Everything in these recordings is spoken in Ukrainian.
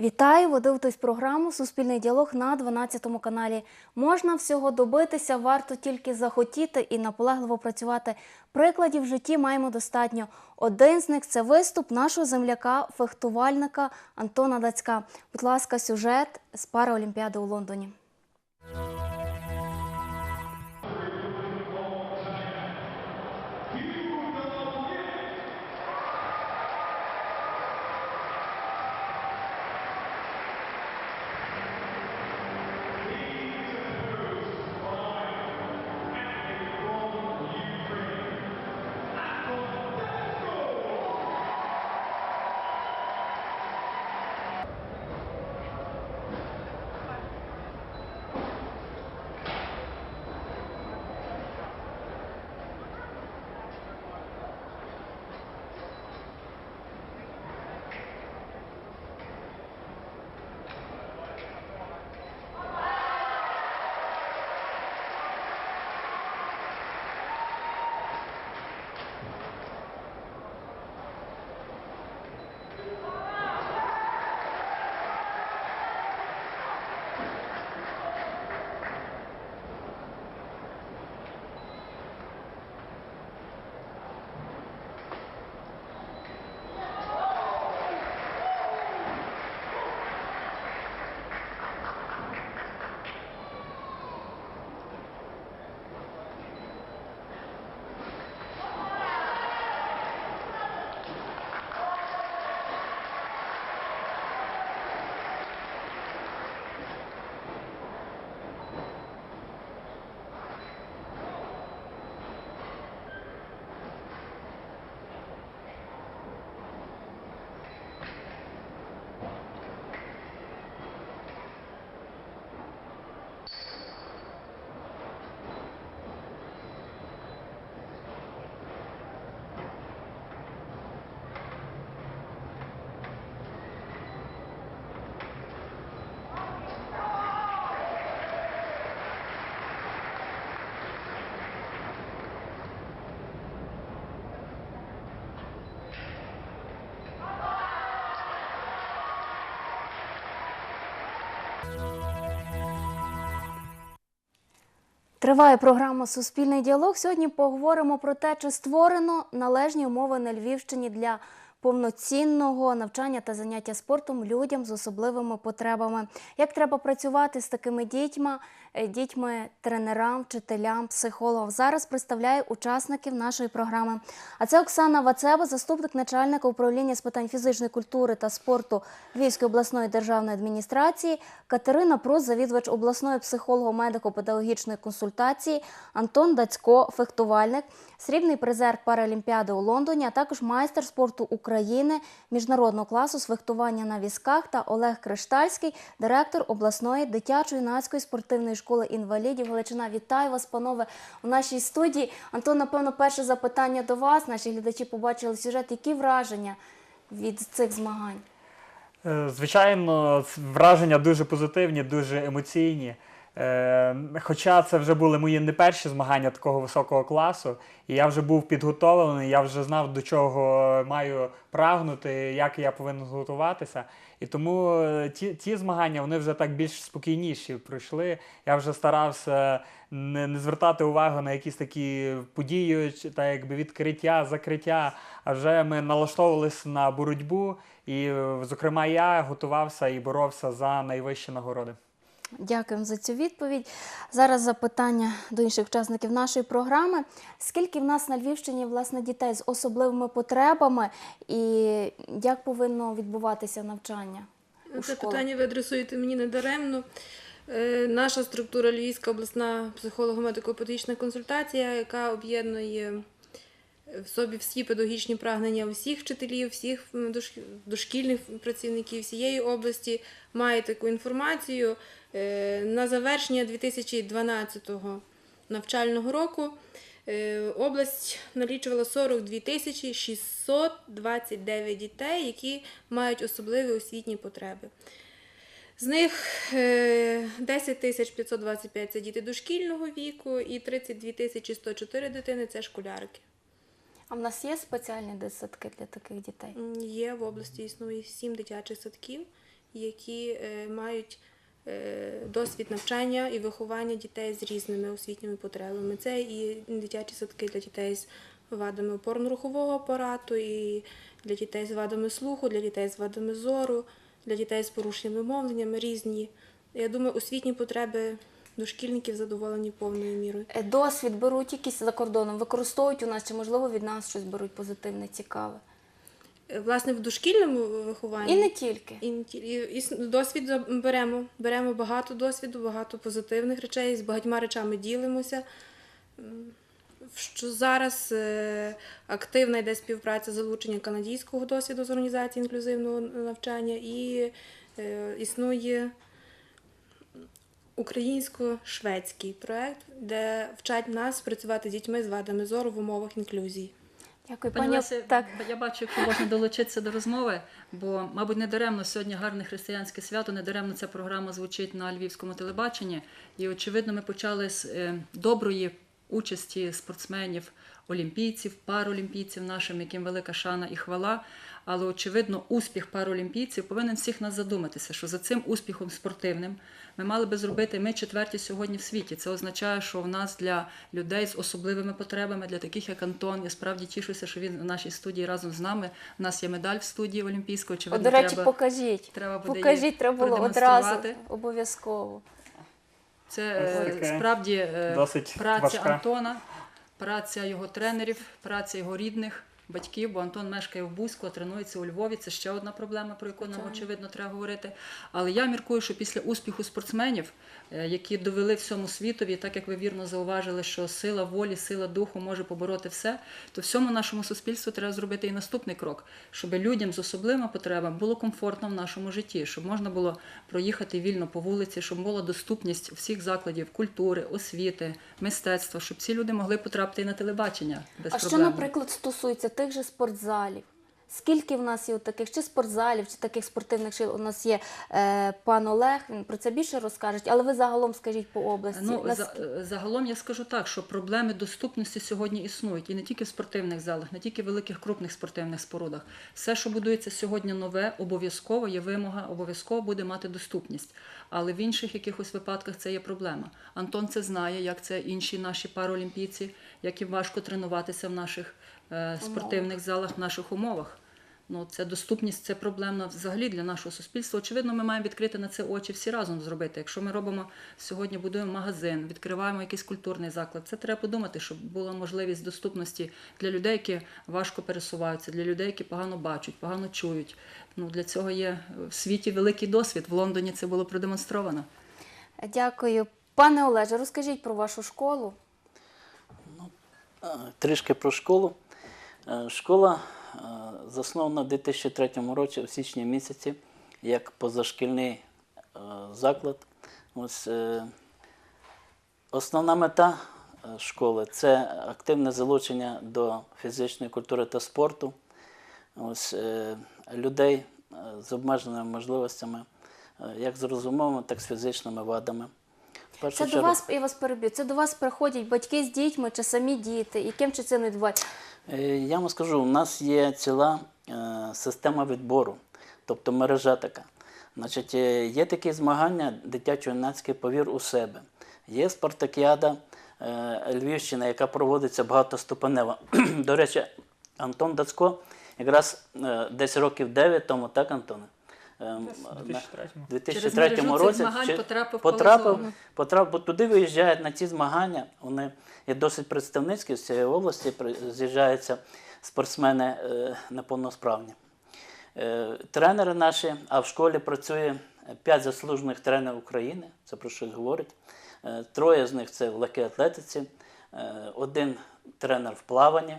Вітаю! Ви дивитесь програму Суспільний діалог на 12 каналі. Можна всього добитися, варто тільки захотіти і наполегливо працювати. Прикладів в житті маємо достатньо. Один з них це виступ нашого земляка, фехтувальника Антона Дацька. Будь ласка, сюжет з Параолімпіади у Лондоні. Триває програма Суспільний діалог. Сьогодні поговоримо про те, чи створено належні умови на Львівщині для повноцінного навчання та заняття спортом людям з особливими потребами. Як треба працювати з такими дітьми, е, дітьми, тренерам, вчителям, психологам. Зараз представляю учасників нашої програми. А це Оксана Вацева, заступник начальника управління з питань фізичної культури та спорту Львівської обласної державної адміністрації, Катерина Прус, завідувач обласної психолого-медико-педагогічної консультації, Антон Дацько, фехтувальник, срібний призер Паралімпіади у Лондоні, а також майстер спорту України міжнародного класу з фехтування на візках та Олег Криштальський, директор обласної дитячо-юнацької спортивної школи інвалідів Галичина. Вітаю вас, панове, у нашій студії. Антон, напевно, перше запитання до вас. Наші глядачі побачили сюжет. Які враження від цих змагань? Е, Звичайно, враження дуже позитивні, дуже емоційні. Е, Хоча це вже були мої не перші змагання такого високого класу, і я вже був підготовлений, я вже знав, до чого маю прагнути, як я повинен готуватися. І тому е, ті, ті змагання вони вже так більш спокійніші пройшли. Я вже старався не, не звертати увагу на якісь такі події, та якби відкриття, закриття. А вже ми налаштовувалися на боротьбу, і, е, зокрема, я готувався і боровся за найвищі нагороди. Дякуємо за цю відповідь. Зараз запитання до інших учасників нашої програми. Скільки в нас на Львівщині власне дітей з особливими потребами і як повинно відбуватися навчання? у Це школах? питання ви адресуєте мені недаремно. Е, Наша структура Львівська обласна психолого-медико-педагогічна консультація, яка об'єднує в собі всі педагогічні прагнення всіх вчителів, всіх дошкільних працівників всієї області, має таку інформацію. Е, На завершення 2012 навчального року е, область налічувала 42 тисячі 629 дітей, які мають особливі освітні потреби. З них е, 10 тисяч 525 – це діти дошкільного віку і 32 тисячі 104 дитини – це школярки. А в нас є спеціальні дитсадки для таких дітей? Є в області існує 7 дитячих садків, які е, мають е, досвід навчання і виховання дітей з різними освітніми потребами. Це і дитячі садки для дітей з вадами опорно-рухового апарату, і для дітей з вадами слуху, для дітей з вадами зору, для дітей з порушеннями мовленнями різні. Я думаю, освітні потреби дошкільників задоволені повною мірою. Е, Досвід беруть якийсь за кордоном, використовують у нас, чи можливо від нас щось беруть позитивне, цікаве. Власне, в дошкільному вихованні І не тільки. І, не ті- і, і досвід беремо. Беремо багато досвіду, багато позитивних речей, з багатьма речами ділимося. Що зараз е, активна йде співпраця залучення канадського досвіду з організації інклюзивного навчання і е, існує українсько-шведський проект, де вчать нас працювати з дітьми з вадами зору в умовах інклюзії. Дякую, Пані. Лесі, Так. я бачу, якщо можна долучитися до розмови, бо, мабуть, не даремно сьогодні гарне християнське свято, не даремно ця програма звучить на львівському телебаченні. І, очевидно, ми почали з е, доброї участі спортсменів, олімпійців, паралімпійців нашим, яким велика шана і хвала. Але, очевидно, успіх паралімпійців повинен всіх нас задуматися, що за цим успіхом спортивним ми мали би зробити ми четверті сьогодні в світі. Це означає, що в нас для людей з особливими потребами, для таких як Антон, я справді тішуся, що він в нашій студії разом з нами. У нас є медаль в студії Олімпійської. От, Очевидно, до речі, треба, покажіть. треба буде Покажіть, її треба було одразу обов'язково. Це Ось е, справді е, Досить праця важка. Антона, праця його тренерів, праця його рідних. Батьків, бо Антон мешкає в Бузьку, а тренується у Львові. Це ще одна проблема, про яку нам очевидно треба говорити. Але я міркую, що після успіху спортсменів, е, які довели всьому світові, так як ви вірно зауважили, що сила волі, сила духу може побороти все, то всьому нашому суспільству треба зробити і наступний крок, щоб людям з особливими потребами було комфортно в нашому житті, щоб можна було проїхати вільно по вулиці, щоб була доступність всіх закладів культури, освіти, мистецтва, щоб ці люди могли потрапити і на телебачення без А що, наприклад, стосується тих же спортзалів? Скільки в нас є от таких чи спортзалів, чи таких спортивних шкіл? У нас є е, пан Олег, він про це більше розкаже, але ви загалом скажіть по області. Ну, Нас- за, е, загалом я скажу так, що проблеми доступності сьогодні існують і не тільки в спортивних залах, не тільки в великих крупних спортивних спорудах. Все, що будується сьогодні нове, обов'язково є вимога, обов'язково буде мати доступність. Але в інших якихось випадках це є проблема. Антон це знає, як це інші наші паралімпійці, як їм важко тренуватися в наших спортивних залах, в наших умовах. Ну, це доступність, це проблемна взагалі для нашого суспільства. Очевидно, ми маємо відкрити на це очі всі разом зробити. Якщо ми робимо сьогодні, будуємо магазин, відкриваємо якийсь культурний заклад, це треба подумати, щоб була можливість доступності для людей, які важко пересуваються, для людей, які погано бачать, погано чують. Ну для цього є в світі великий досвід. В Лондоні це було продемонстровано. Дякую. Пане Олеже, розкажіть про вашу школу. Е, Трішки про школу. Е, Школа е, заснована в 2003 році, у січні місяці, як позашкільний е, заклад. Ось, основна мета школи це активне залучення до фізичної культури та спорту. Ось, людей з обмеженими можливостями, як з розумовими, так і з фізичними вадами. Першу Це до вас, я вас переб'ю, це до вас приходять батьки з дітьми чи самі діти? Яким чи це не відбувається? Е, Я вам скажу, у нас є ціла е, система відбору, тобто мережа така. Значить, е, є такі змагання дитячо-юнацький повір у себе. Є спартакіада Львівщина, яка проводиться багатоступенево. До речі, Антон Дацько якраз десь років 9 тому, так, Антоне? Е, У 2003-му. 2003 мережу цих році потрапив потрапив, потрапив, бо туди виїжджають на ці змагання. Вони є досить представницькі з цієї області. З'їжджаються спортсмени е, неповносправні. Е, тренери наші, а в школі працює п'ять заслужених тренерів України, це про що й говорить. Е, троє з них це в легкій атлетиці, один тренер в плаванні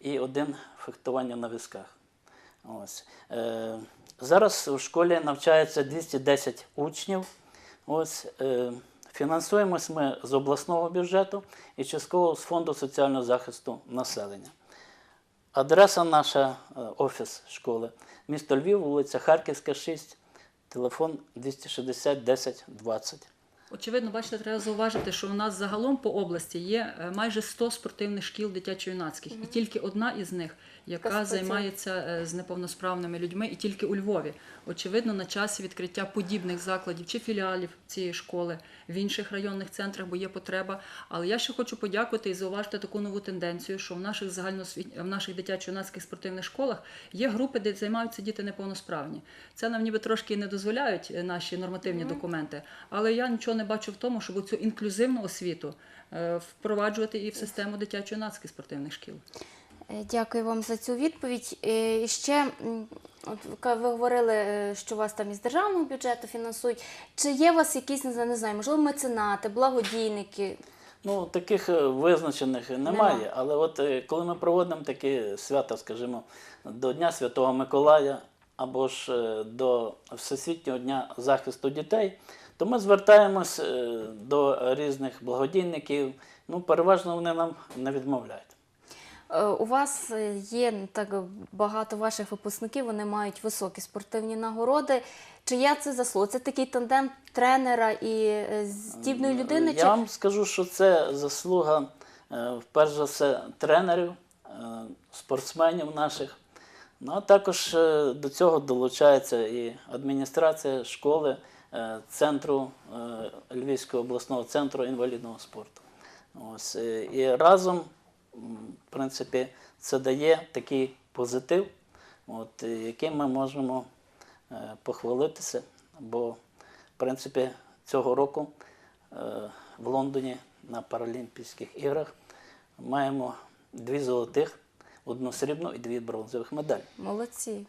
і один фехтування на візках. Ось. Зараз у школі навчається 210 учнів. Ось, е, фінансуємось ми з обласного бюджету і частково з Фонду соціального захисту населення. Адреса наша, е, офіс школи, місто Львів, вулиця Харківська, 6, телефон 260 10 20. Очевидно, бачите, треба зауважити, що у нас загалом по області є е, майже 100 спортивних шкіл дитячо-юнацьких, і тільки одна із них, яка займається е, з неповносправними людьми, і тільки у Львові. Очевидно, на часі відкриття подібних закладів чи філіалів цієї школи в інших районних центрах, бо є потреба. Але я ще хочу подякувати і зауважити таку нову тенденцію, що в наших загальноосвіт... в наших дитячо-юнацьких спортивних школах є групи, де займаються діти неповносправні. Це нам ніби трошки не дозволяють е, наші нормативні документи. Але я нічого не бачу в тому, щоб цю інклюзивну освіту е, впроваджувати і в систему дитячо-юнацьких спортивних шкіл. Е, Дякую вам за цю відповідь. Е, І ще от ви говорили, е, що вас там із державного бюджету фінансують. Чи є у вас якісь не знаю, можливо, меценати, благодійники? Ну, таких визначених немає. Але от коли ми проводимо такі свята, скажімо, до Дня Святого Миколая або ж до Всесвітнього дня захисту дітей, то ми звертаємось до різних благодійників. Ну, переважно вони нам не відмовляють. Е, У вас е, є так багато ваших випускників, вони мають високі спортивні нагороди. Чия це заслуга? Це такий тандем тренера і е, здібної людини? Я вам скажу, що це заслуга, е, перш за все, тренерів, спортсменів наших. Ну, а також до цього долучається і адміністрація школи, центру Львівського обласного центру інвалідного спорту. Ось, і разом, в принципі, це дає такий позитив, от, яким ми можемо е, похвалитися. Бо, в принципі, цього року е, в Лондоні на Паралімпійських іграх маємо дві золотих, одну срібну і дві бронзових медалі. Молодці.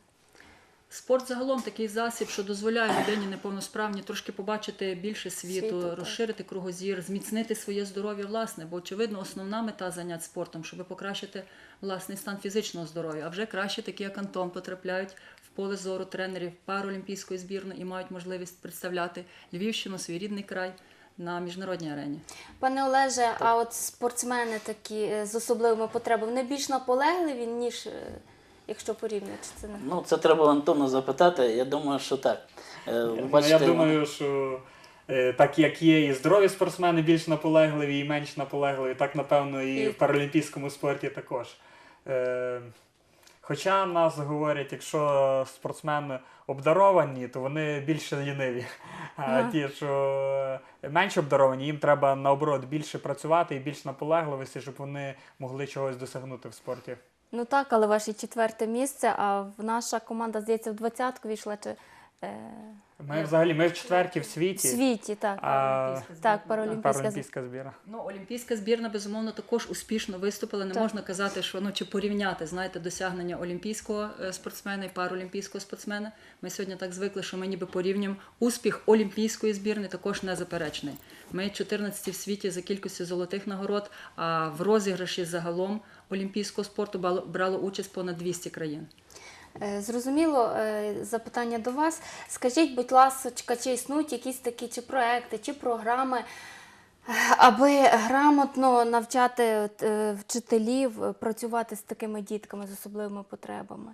Спорт загалом такий засіб, що дозволяє людині неповносправні трошки побачити більше світу, Світу, так. розширити кругозір, зміцнити своє здоров'я власне. Бо очевидно, основна мета занять спортом, щоб покращити власний стан фізичного здоров'я. А вже краще такі, як Антон, потрапляють в поле зору тренерів паралімпійської збірної і мають можливість представляти Львівщину, свій рідний край на міжнародній арені. Пане Олеже, а от спортсмени такі е, з особливими потребами, вони більш наполегливі, ніж е, якщо порівняти це не Ну, це треба Антону запитати. Я думаю, що так. Е, бачите, я думаю, що е, так як є і здорові спортсмени більш наполегливі, і менш наполегливі, так напевно і І- в паралімпійському спорті також. Е, Хоча нас говорять, якщо спортсмени обдаровані, то вони більше ліниві. А ті, що менш обдаровані, їм треба наоборот більше працювати і більш наполегливості, щоб вони могли чогось досягнути в спорті. Ну так, але ваше четверте місце, а в наша команда, здається, в двадцятку війшла чи е, Ми взагалі ми в четверті в в світі, світі, так. а Так, паралімпійська. паралімпійська збірна. Ну, олімпійська збірна безумовно також успішно виступила. Не Так. можна казати, що ну чи порівняти знаєте досягнення олімпійського е, спортсмена і паралімпійського спортсмена. Ми сьогодні так звикли, що ми ніби порівнюємо успіх олімпійської збірни також незаперечний. Ми 14 в світі за кількістю золотих нагород. А в розіграші загалом олімпійського спорту брало- участь понад 200 країн. Е, Зрозуміло, е, запитання до вас. Скажіть, будь ласка, чи існують якісь такі чи проекти, чи програми, е, аби грамотно навчати вчителів працювати з такими дітками з особливими потребами?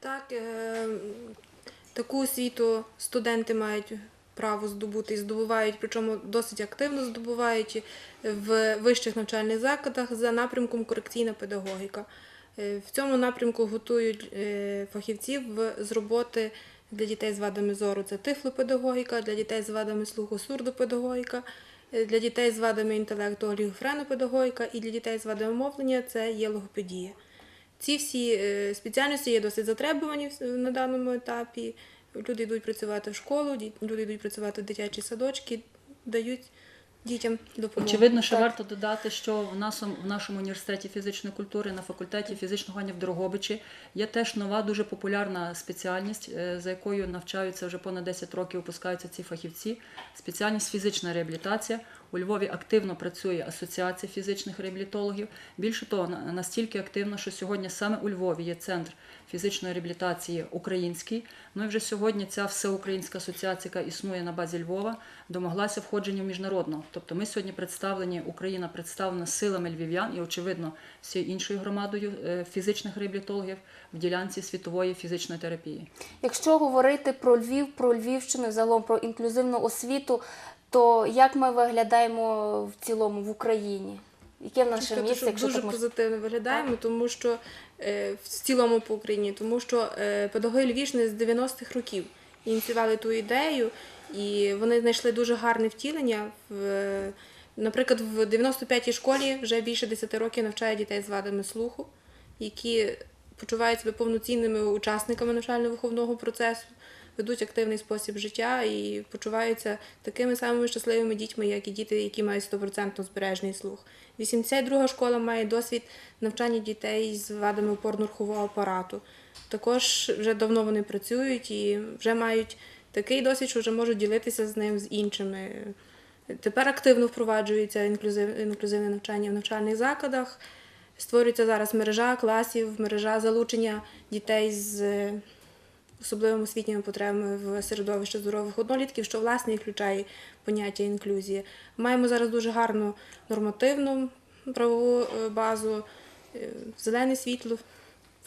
Так, таку освіту студенти мають право здобути і здобувають, причому досить активно здобувають в вищих навчальних закладах за напрямком корекційна педагогіка. Е, В цьому напрямку готують е, фахівців з роботи для дітей з вадами зору. Це тифлопедагогіка, для дітей з вадами слуху сурдопедагогіка, е, для дітей з вадами інтелекту олігофренопедагогіка і для дітей з вадами мовлення це є логопедія. Ці всі е, спеціальності є досить затребувані на даному етапі. Люди йдуть працювати в школу, люди йдуть працювати в дитячі садочки, дають дітям допомогу. Очевидно, що Так. варто додати, що в нашому, в нашому університеті фізичної культури на факультеті фізичного виховання в Дрогобичі є теж нова, дуже популярна спеціальність, е, за якою навчаються вже понад 10 років, випускаються ці фахівці. Спеціальність фізична реабілітація. У Львові активно працює асоціація фізичних реабілітологів. Більше того, настільки активно, що сьогодні саме у Львові є центр фізичної реабілітації український. Ну і вже сьогодні ця всеукраїнська асоціація, яка існує на базі Львова, домоглася входження в міжнародну. Тобто ми сьогодні представлені, Україна представлена силами львів'ян і, очевидно, всією іншою громадою е, фізичних реабілітологів в ділянці світової фізичної терапії. Якщо говорити про Львів, про Львівщину, загалом про інклюзивну освіту, то як ми виглядаємо в цілому в Україні? Яке в наше місце, що якщо дуже так позитивно виглядаємо, тому що е, в цілому по Україні, тому що е, педагоги Львівщини з 90-х років ініціювали ту ідею, і вони знайшли дуже гарне втілення. Наприклад, в 95-й школі вже більше 10 років навчає дітей з вадами слуху, які почувають себе повноцінними учасниками навчально-виховного процесу, ведуть активний спосіб життя і почуваються такими самими щасливими дітьми, як і діти, які мають 100% збережений слух. 82 школа має досвід навчання дітей з вадами опорно-рухового апарату. Також вже давно вони працюють і вже мають такий досвід, що вже можуть ділитися з ним з іншими. Тепер активно впроваджується інклюзив, інклюзивне навчання в навчальних закладах. Створюється зараз мережа класів, мережа залучення дітей з особливими освітніми потребами в середовище здорових однолітків, що власне і включає поняття інклюзії. Маємо зараз дуже гарну нормативну правову е, базу, е, зелене світло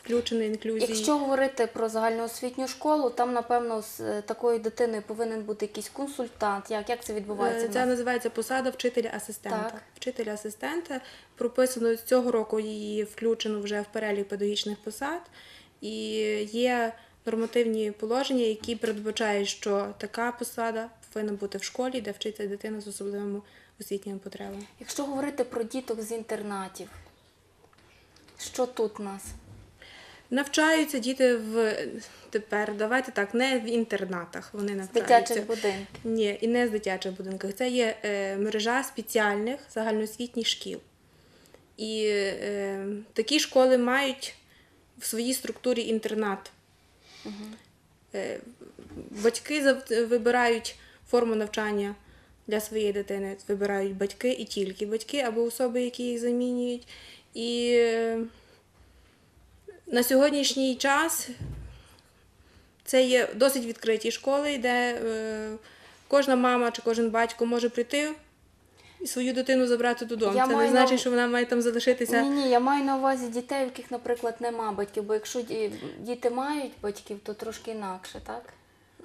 включене інклюзії. Якщо говорити про загальноосвітню школу, там, напевно, з е, такою дитиною повинен бути якийсь консультант. Як, як це відбувається? Е, Це називається посада вчителя-асистента. Так. Вчителя-асистента прописано з цього року її включено вже в перелік педагогічних посад, і є нормативні положення, які передбачають, що така посада повинна бути в школі, де вчиться дитина з особливими освітніми потребами. Якщо говорити про діток з інтернатів, що тут у нас? Навчаються діти в тепер, давайте так, не в інтернатах. Вони З навчаються. дитячих будинків. Ні, і не з дитячих будинків. Це є е, мережа спеціальних загальноосвітніх шкіл. І е, такі школи мають в своїй структурі інтернат. Е, батьки вибирають форму навчання для своєї дитини. Вибирають батьки і тільки батьки або особи, які їх замінюють. І е, на сьогоднішній час це є досить відкриті школи, де е, кожна мама чи кожен батько може прийти і свою дитину забрати додому. Я це не на- значить, що вона має там залишитися. Ні, ні, я маю на увазі дітей, у яких, наприклад, нема батьків, бо якщо діти мають батьків, то трошки інакше, так?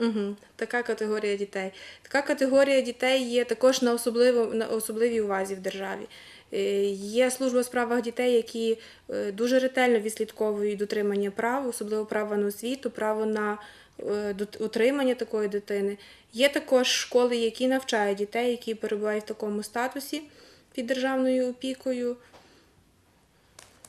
Угу. Така категорія дітей. Така категорія дітей є також на, особливо, на особливій увазі в державі. Е, Є служба у справах дітей, які е, дуже ретельно відслідковують дотримання прав, особливо права на освіту, право на е, утримання такої дитини. Є також школи, які навчають дітей, які перебувають в такому статусі під державною опікою.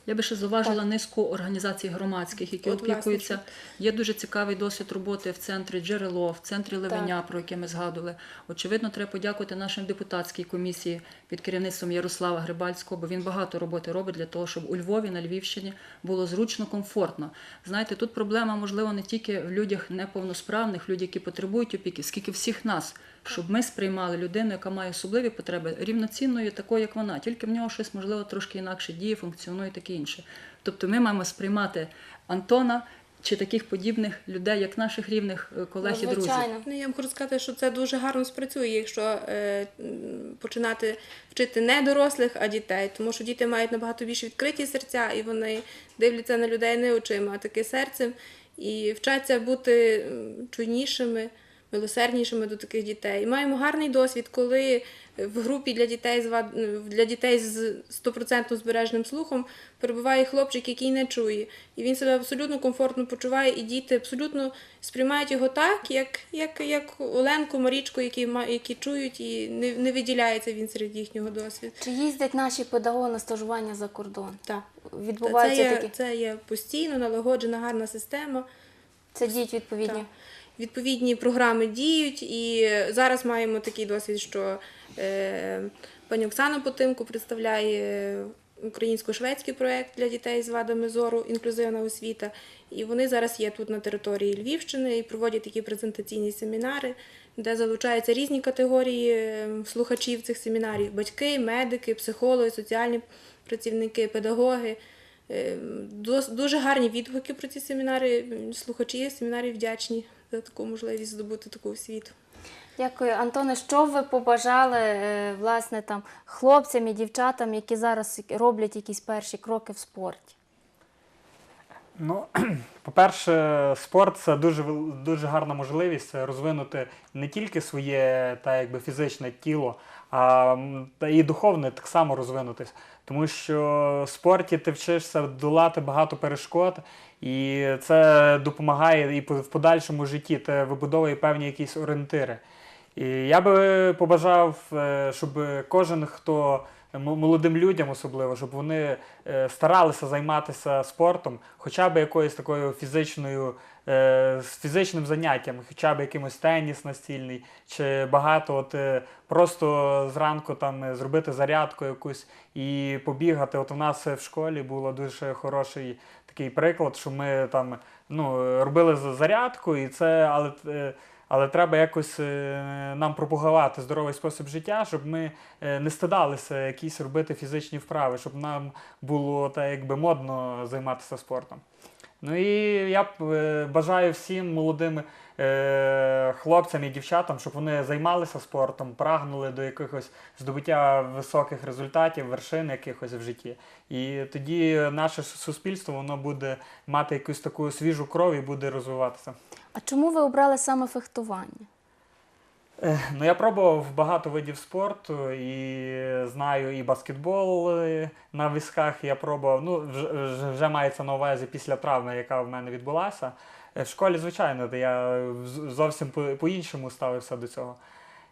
Я би ще зауважила низку організацій громадських, які От, власне, опікуються. Є дуже цікавий досвід роботи в центрі джерело, в центрі Левеня, про яке ми згадували. Очевидно, треба подякувати нашим депутатській комісії під керівництвом Ярослава Грибальського, бо він багато роботи робить для того, щоб у Львові на Львівщині було зручно, комфортно. Знаєте, тут проблема можливо не тільки в людях неповносправних, людях, які потребують опіки, скільки всіх нас. Щоб ми сприймали людину, яка має особливі потреби, рівноцінною, такою, як вона, тільки в нього щось можливо трошки інакше діє, функціонує таке інше. Тобто ми маємо сприймати Антона чи таких подібних людей, як наших рівних е, колег і Ну, друзів. звичайно. Ну, я вам хочу сказати, що це дуже гарно спрацює, якщо е, починати вчити не дорослих, а дітей. Тому що діти мають набагато більш відкриті серця, і вони дивляться на людей не очима, а таки серцем, і вчаться бути чуйнішими, милосерднішими до таких дітей. І маємо гарний досвід, коли в групі для дітей з вад... для дітей з 100% збереженим слухом перебуває хлопчик, який не чує. І він себе абсолютно комфортно почуває, і діти абсолютно сприймають його так, як, як, як Оленку, Марічку, які, які чують, і не, не виділяється він серед їхнього досвіду. Чи їздять наші педагоги на стажування за кордон? Так. Це є, такі. це є постійно налагоджена гарна система. Це діють відповідні. Так. Відповідні програми діють, і зараз маємо такий досвід, що е, пані Оксана Потимко представляє українсько-шведський проєкт для дітей з вадами зору, інклюзивна освіта. І вони зараз є тут на території Львівщини і проводять такі презентаційні семінари, де залучаються різні категорії е, слухачів цих семінарів: батьки, медики, психологи, соціальні працівники, педагоги. Е, Дуже гарні відгуки про ці семінари. Слухачі семінарів вдячні за таку можливість здобути таку освіту. Дякую, Антоне. Що ви побажали е, власне там хлопцям і дівчатам, які зараз роблять якісь перші кроки в спорті? Ну, по-перше, спорт це дуже, дуже гарна можливість розвинути не тільки своє та, якби, фізичне тіло, а та і духовне так само розвинутись. Тому що в спорті ти вчишся долати багато перешкод, і це допомагає і в подальшому житті, це вибудовує певні якісь орієнтири. І я би побажав, е, щоб кожен, хто молодим людям особливо, щоб вони е, старалися займатися спортом, хоча б якоюсь такою фізичною, з фізичним заняттям, хоча б якимось теніс настільний, чи багато от е, просто зранку там е, зробити зарядку якусь і побігати. От у нас в школі було дуже хороший такий приклад, що ми там ну, робили зарядку, і це, але. е, але треба якось е, нам пропагувати здоровий спосіб життя, щоб ми е, не стидалися якісь робити фізичні вправи, щоб нам було так якби модно займатися спортом. Ну і я е, бажаю всім молодим е, хлопцям і дівчатам, щоб вони займалися спортом, прагнули до якихось здобуття високих результатів, вершин якихось в житті. І тоді наше суспільство воно буде мати якусь таку свіжу кров і буде розвиватися. А чому ви обрали саме фехтування? Ну, я пробував багато видів спорту і знаю і баскетбол е, на візках. Я пробував. Ну, вже, вже- мається на увазі після травми, яка в мене відбулася. Е, В школі, звичайно, я зовсім по- по-іншому ставився до цього.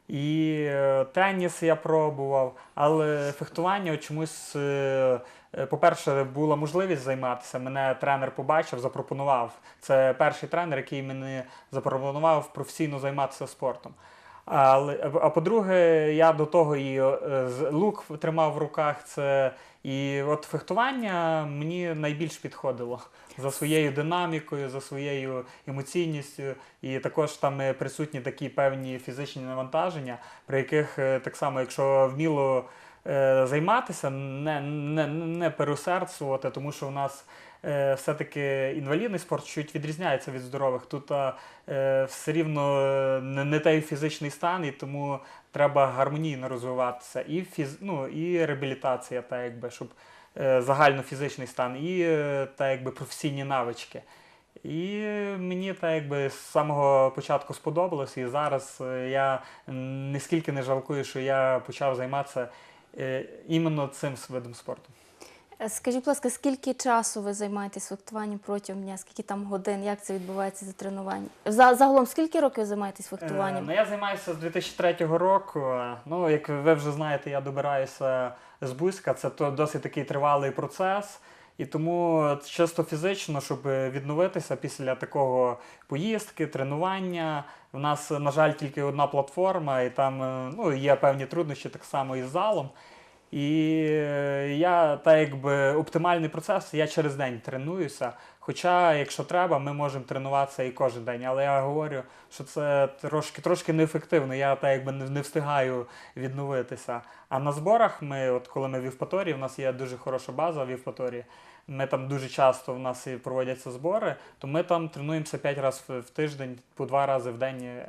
І е, теніс я пробував, але фехтування чомусь, по-перше, була можливість займатися. Мене тренер побачив, запропонував. Це перший тренер, який мені запропонував професійно займатися спортом. Але, а по-друге, я до того і е, лук тримав в руках. Це і от фехтування мені найбільш підходило за своєю динамікою, за своєю емоційністю, і також там е, присутні такі певні фізичні навантаження, при яких е, так само, якщо вміло займатися, не, не, не переусердствувати, тому що у нас все-таки інвалідний спорт чуть відрізняється від здорових. Тут е, все рівно е, не, той фізичний стан, і тому треба гармонійно розвиватися. І, фіз, ну, і реабілітація, та, якби, щоб е, загальнофізичний стан, і е, та, якби, професійні навички. І мені так якби з самого початку сподобалось, і зараз е, я нискільки не жалкую, що я почав займатися е, іменно цим видом спорту. Е, Скажіть, будь ласка, скільки часу ви займаєтесь фехтуванням протягом дня? Скільки там годин? Як це відбувається за тренування? За- Загалом, скільки років ви займаєтесь Е, фехтуванням? Ну, я займаюся з 2003 року. Ну, як ви вже знаєте, я добираюся з Бузька. Це то досить такий тривалий процес. І тому чисто фізично, щоб відновитися після такого поїздки, тренування. В нас, на жаль, тільки одна платформа, і там е, ну, є певні труднощі так само із залом. І е, я так якби оптимальний процес, я через день тренуюся. Хоча, якщо треба, ми можемо тренуватися і кожен день. Але я говорю, що це трошки трошки неефективно. Я так якби не, встигаю відновитися. А на зборах ми, от коли ми в Євпаторії, у нас є дуже хороша база в Євпаторії. Ми там дуже часто в нас проводяться збори, то ми там тренуємося 5 разів в- в тиждень, по два рази в день.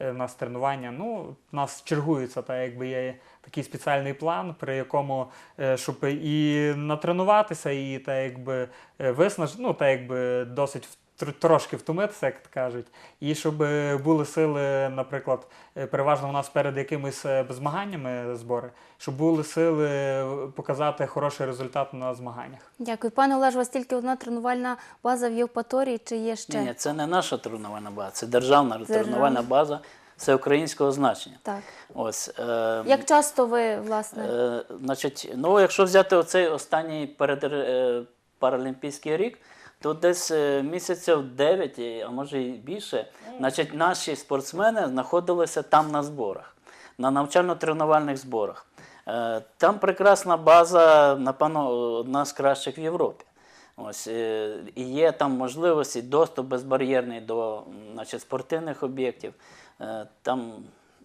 Е, В нас тренування. Ну, в нас чергується, та якби є такий спеціальний план, при якому е, щоб і натренуватися, і та якби е, виснаж, ну та якби досить трошки втомитися, як кажуть, і щоб е, були сили, наприклад, е, переважно у нас перед якимись е, змаганнями збори, щоб були сили показати хороший результат на змаганнях. Дякую. Пане Олеж, у вас тільки одна тренувальна база в Євпаторії, чи є ще? Ні, це не наша тренувальна база, це державна Державна. тренувальна база всеукраїнського значення. Так. Ось, е, Як часто ви, власне? Е, значить, ну, якщо взяти оцей останній перед е, паралімпійський рік, то десь е, місяців 9, а може і більше, значить, наші спортсмени знаходилися там на зборах, на навчально-тренувальних зборах. Е, Там прекрасна база, напевно, одна з кращих в Європі. Ось, е, і є там можливості, доступ безбар'єрний до значить, спортивних об'єктів. Е, Там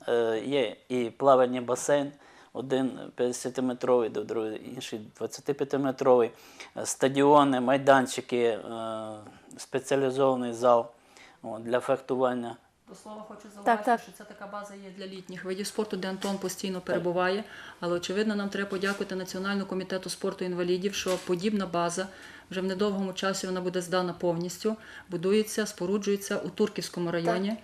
е, є і плавальний басейн, один 50-метровий, до другий інший 25-метровий, е, стадіони, майданчики, е, спеціалізований зал для фехтування. До слова, хочу зауважити, так. що це така база є для літніх видів спорту, де Антон постійно перебуває. Але очевидно, нам треба подякувати Національному комітету спорту інвалідів, що подібна база вже в недовгому часі вона буде здана повністю. Будується, споруджується у Турківському районі. Е,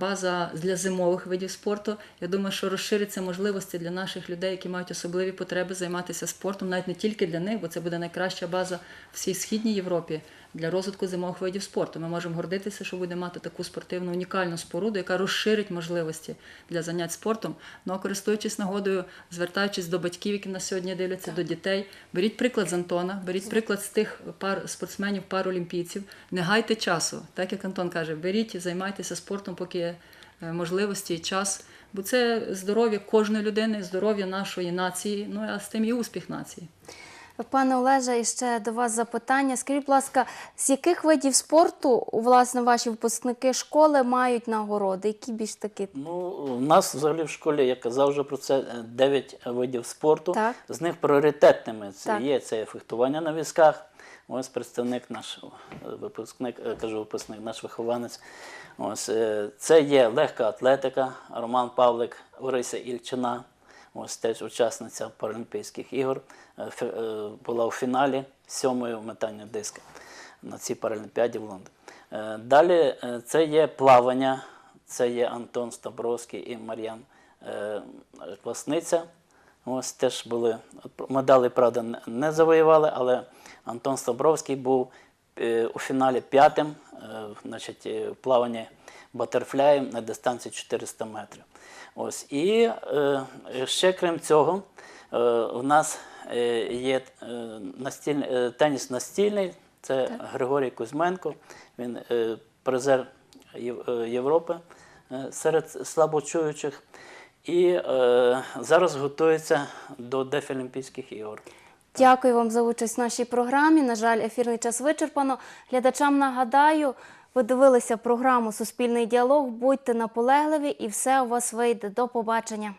База для зимових видів спорту. Я думаю, що розшириться можливості для наших людей, які мають особливі потреби займатися спортом, навіть не тільки для них, бо це буде найкраща база всій східній Європі для розвитку зимових видів спорту. Ми можемо гордитися, що будемо мати таку спортивну унікальну споруду, яка розширить можливості для занять спортом. Ну а користуючись нагодою, звертаючись до батьків, які на сьогодні дивляться, до дітей, беріть приклад з Антона, беріть приклад з тих пар спортсменів, паралімпійців. Не гайте часу, так як Антон каже, беріть, займайтеся спортом, поки є е, можливості і час. Бо це здоров'я кожної людини, здоров'я нашої нації, ну а з тим і успіх нації. Пане Олеже, і ще до вас запитання. Скажіть, будь ласка, з яких видів спорту власне ваші випускники школи мають нагороди? Які більш такі? Ну, у нас взагалі в школі, я казав вже про це, 9 видів спорту. Так. З них пріоритетними це Так. є це фехтування на візках. Ось представник наш випускник, е, кажу випускник, наш вихованець. Ось е, це є легка атлетика. Роман Павлик, Орися Ільчина. Ось теж учасниця Паралімпійських ігор. Е, е, Була у фіналі сьомої в метанні диска на цій паралімпіаді в Лондоні. Е, Далі це є плавання, це є Антон Стабровський і Мар'ян Квасниця. Ось теж були медалі, правда, не- завоювали, але Антон Стабровський був у фіналі п'ятим, значить, в плаванні батерфляєм на дистанції 400 метрів. Ось. І е, ще крім цього, е, у нас е, є е, настільний, теніс настільний, це Григорій Кузьменко, він е, призер Європи е, серед слабочуючих. І е, зараз готується до Дефілімпійських ігор. Дякую вам за участь в нашій програмі. На жаль, ефірний час вичерпано. Глядачам нагадаю, ви дивилися програму Суспільний діалог. Будьте наполегливі і все у вас вийде. До побачення.